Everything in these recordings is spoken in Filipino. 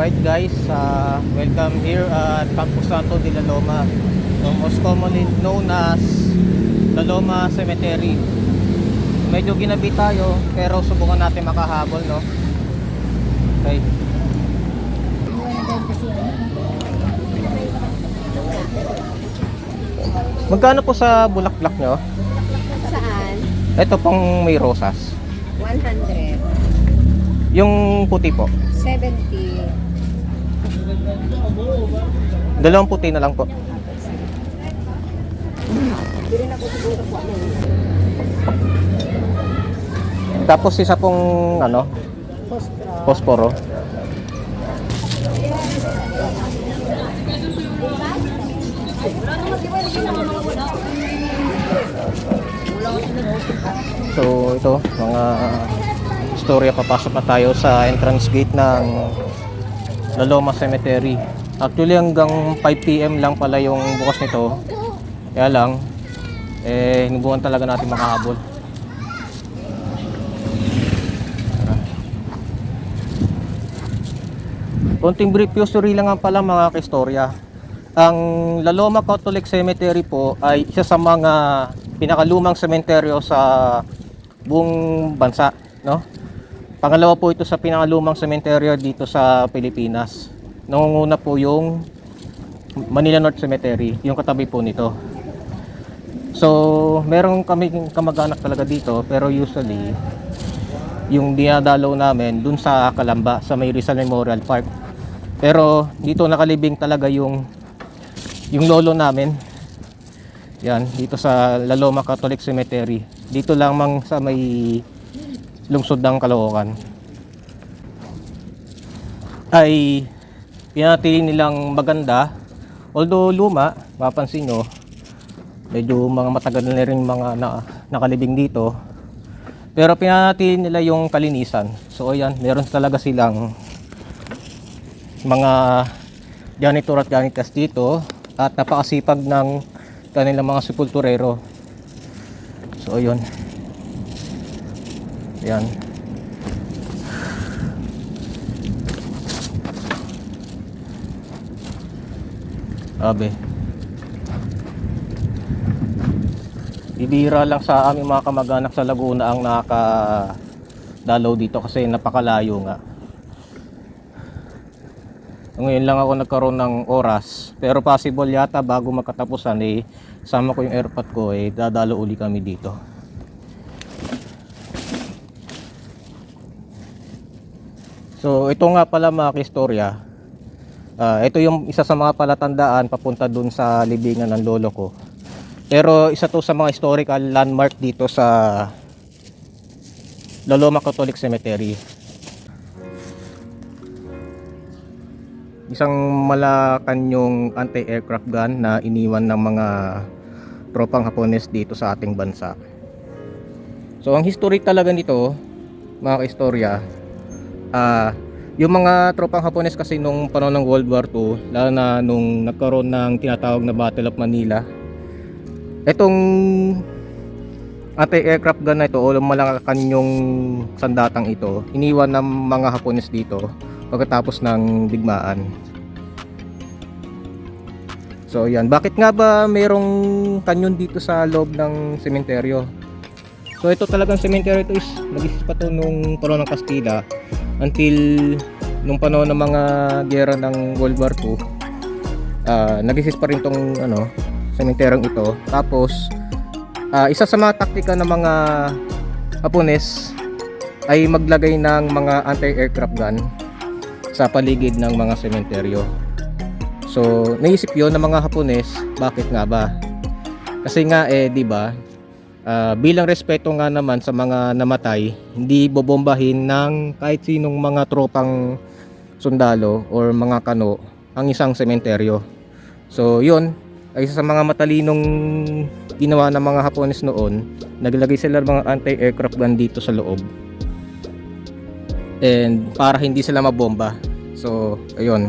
Alright guys, uh, welcome here at Campo Santo de la Loma. So, most commonly known as La Loma Cemetery. Medyo ginabi tayo, pero subukan natin makahabol, no? Okay. Magkano po sa bulaklak nyo? Saan? Ito pong may rosas. 100. Yung puti po. 70. Dalawang puti na lang po. Tapos isa pong ano, posporo. So ito, mga istorya papasok na tayo sa entrance gate ng La Loma Cemetery. Actually hanggang 5pm lang pala yung bukas nito. Kaya lang, eh, hinubukan talaga natin makahabol. Konting brief history lang nga pala mga kaistorya. Ang Laloma Catholic Cemetery po ay isa sa mga pinakalumang sementeryo sa buong bansa, no? Pangalawa po ito sa pinakalumang sementeryo dito sa Pilipinas. Nangunguna po yung Manila North Cemetery, yung katabi po nito. So, meron kami kamag-anak talaga dito, pero usually yung dinadalaw namin dun sa Kalamba, sa may Rizal Memorial Park. Pero dito nakalibing talaga yung yung lolo namin. Yan, dito sa Laloma Catholic Cemetery. Dito lamang sa may lungsod ng Caloocan. Ay pinatili nilang maganda. Although luma, mapansin nyo, medyo mga matagal na rin mga na, nakalibing dito. Pero pinatili nila yung kalinisan. So ayan, meron talaga silang mga janitor at janitas dito at napakasipag ng kanilang mga sepulturero. So ayun. Ayan. Abe. Bibira lang sa aming mga kamag-anak sa Laguna ang nakaka dalaw dito kasi napakalayo nga. Ngayon lang ako nagkaroon ng oras. Pero possible yata bago magkatapusan eh sama ko yung airpot ko eh dadalo uli kami dito. So ito nga pala mga kistorya. Ah, ito yung isa sa mga palatandaan papunta dun sa libingan ng lolo ko. Pero isa to sa mga historical landmark dito sa Loloma Catholic Cemetery. isang malakanyong anti-aircraft gun na iniwan ng mga tropang Hapones dito sa ating bansa. So ang history talaga nito, mga kaistorya, ah yung mga tropang Hapones kasi nung panahon ng World War II, lalo na nung nagkaroon ng tinatawag na Battle of Manila, etong anti-aircraft gun na ito o malakanyong sandatang ito, iniwan ng mga Hapones dito pagkatapos ng digmaan. So yan, bakit nga ba mayroong kanyon dito sa loob ng sementeryo? So ito talagang sementeryo ito is nag-exist pa to nung panahon ng Kastila until nung panahon ng mga gera ng World War II. Uh, nag-exist pa rin tong ano, sementeryong ito. Tapos ah, isa sa mga taktika ng mga Apones ay maglagay ng mga anti-aircraft gun sa paligid ng mga sementeryo. So, naisip 'yon ng mga Hapones, bakit nga ba? Kasi nga eh, 'di ba? Ah, bilang respeto nga naman sa mga namatay, hindi bobombahin ng kahit sinong mga tropang sundalo or mga kano ang isang sementeryo. So, 'yun ay isa sa mga matalinong ginawa ng mga Hapones noon, naglagay sila ng mga anti-aircraft gun dito sa loob. And para hindi sila mabomba. So, ayun.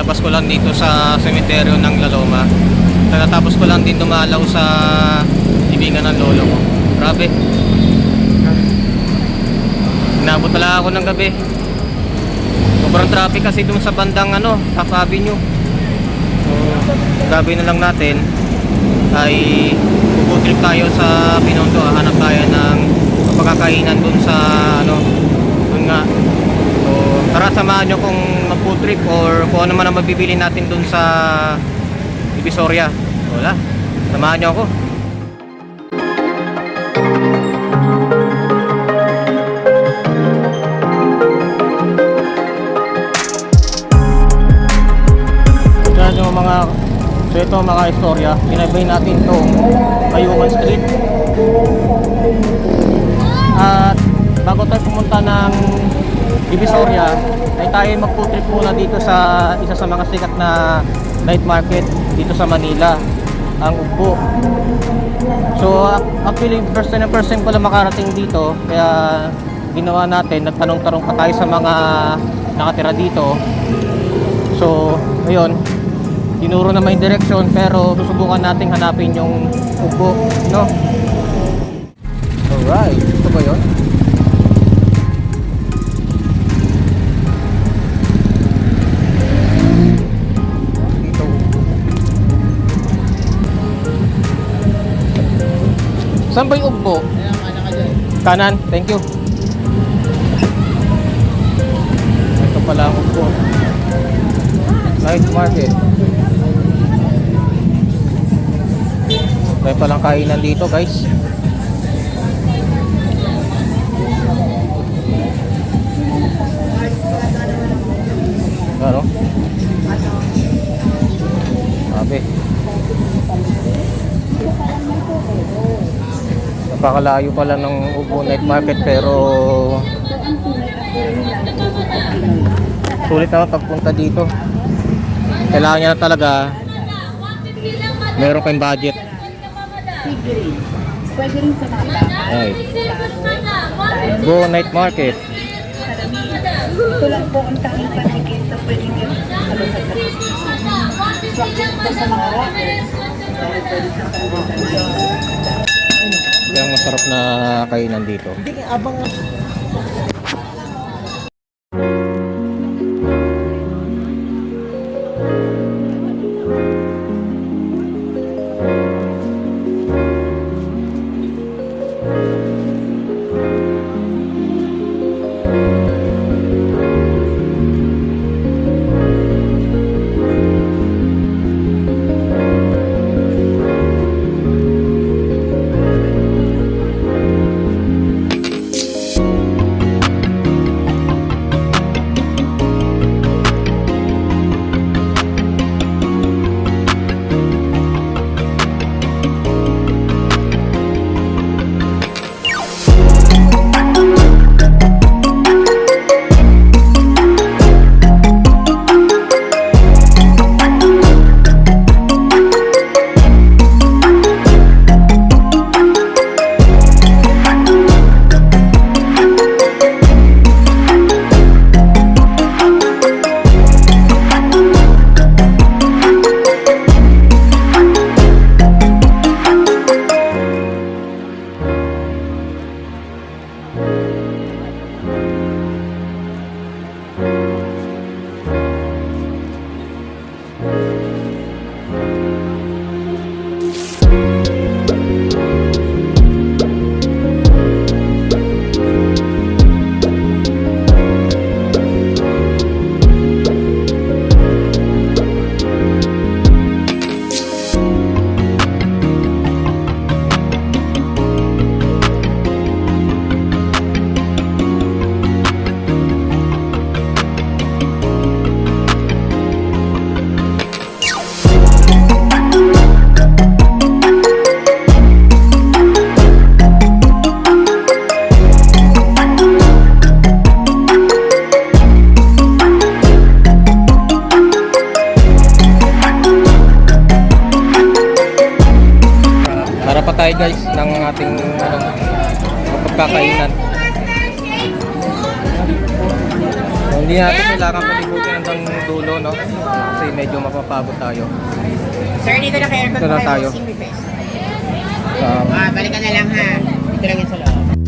Kakalabas ko lang dito sa sementeryo ng Laloma. Tapos ko lang din dumalaw sa ibingan ng lolo ko. Grabe. Inabot pala ako ng gabi. Sobrang traffic kasi dun sa bandang ano, Half Avenue. So, gabi na lang natin ay puputrip tayo sa Binondo. Hanap tayo ng pagkakainan dun sa ano, dun nga. So, tara samahan nyo kung trip or kung ano man ang mabibili natin dun sa Divisoria. Wala. Samahan nyo ako. Yung mga so ito mga istorya Binaybay natin itong Ayungan Street At bago tayo pumunta ng Divisoria ay tayo magputrip muna dito sa isa sa mga sikat na night market dito sa Manila ang Ugbo so ac- actually first time first time ko lang makarating dito kaya ginawa natin nagtanong-tanong pa tayo sa mga nakatira dito So, ayun. Tinuro naman yung direction pero susubukan nating hanapin yung upo, no? Alright, ito ba yun? Saan ba yung upo? Kanan, thank you. Ito pala ang upo. Night market. May palang kainan dito guys. Napakalayo pala ng Ubo Night Market pero sulit naman pagpunta dito. Kailangan niya talaga meron kayong budget. Pwede rin sa mga ay go night market. Ito lang po ang tanging panikit na pwede nyo ano sa Swakit po sa mga yung masarap na kainan dito Harap pa tayo guys ng ating ano, pagkakainan. So, Hindi natin kailangan paligutin hanggang dulo, no? Kasi medyo mapapagod tayo. Sir, dito na kayo. Dito na tayo. Sa, Ah, balikan na lang ha. Dito lang yun sa loob.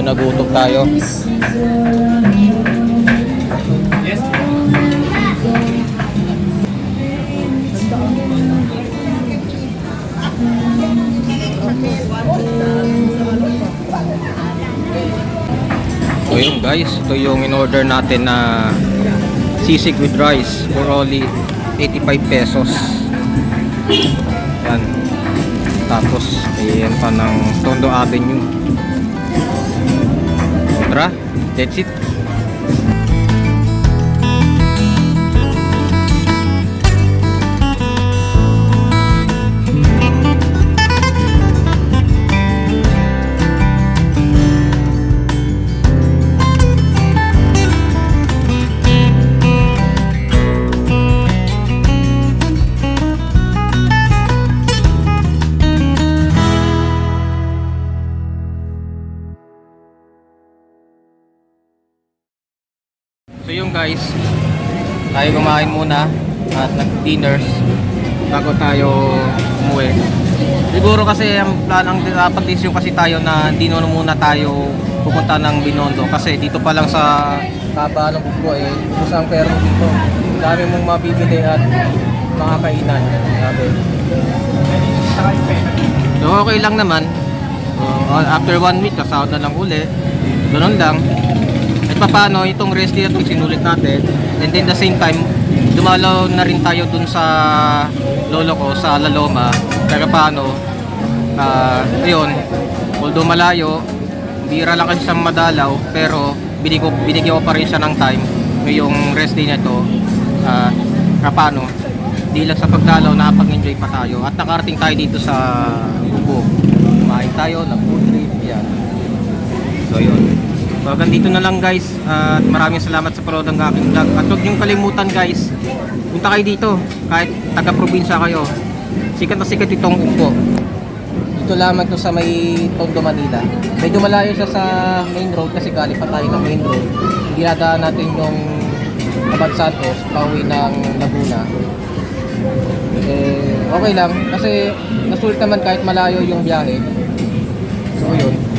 Medyo nagutok tayo. Yes. So yun guys, ito yung in-order natin na sisig with rice for only 85 pesos. Yan. Tapos, ayan pa ng Tondo Avenue. Tara, that's it. So yung guys, tayo kumain muna at nag-dinners bago tayo umuwi. Siguro kasi ang plan ang napag-decision kasi tayo na hindi na muna tayo pupunta ng Binondo kasi dito pa lang sa taba ng bugbo eh, kusang pero dito. Dami mong mabibili at makakainan. Grabe. So okay lang naman. So, after one week, kasahod na lang uli. Ganun lang. At paano itong na itong sinulit natin. And then the same time, dumalaw na rin tayo dun sa lolo ko sa Laloma. Kaya paano, ah ayun, although malayo, bira lang kasi siyang madalaw, pero binigyan ko, binigyan ko pa rin siya ng time ngayong rest day na ito. Ah, kaya paano, di lang sa pagdalaw, nakapag-enjoy pa tayo. At nakarating tayo dito sa Ubo. Kumain tayo, nag-food trip, yan. So yun. So hanggang dito na lang guys. At maraming salamat sa panood ng aking vlog. At huwag niyong kalimutan guys. Punta kayo dito. Kahit taga-probinsya kayo. Sikat na sikat itong Ugbo. Dito lamang to sa may Tondo, Manila. Medyo malayo siya sa main road kasi galing pa tayo ng main road. Dinadaan natin yung Abad Santos, pauwi ng Laguna. Eh, okay lang. Kasi nasulit naman kahit malayo yung biyahe. So yun.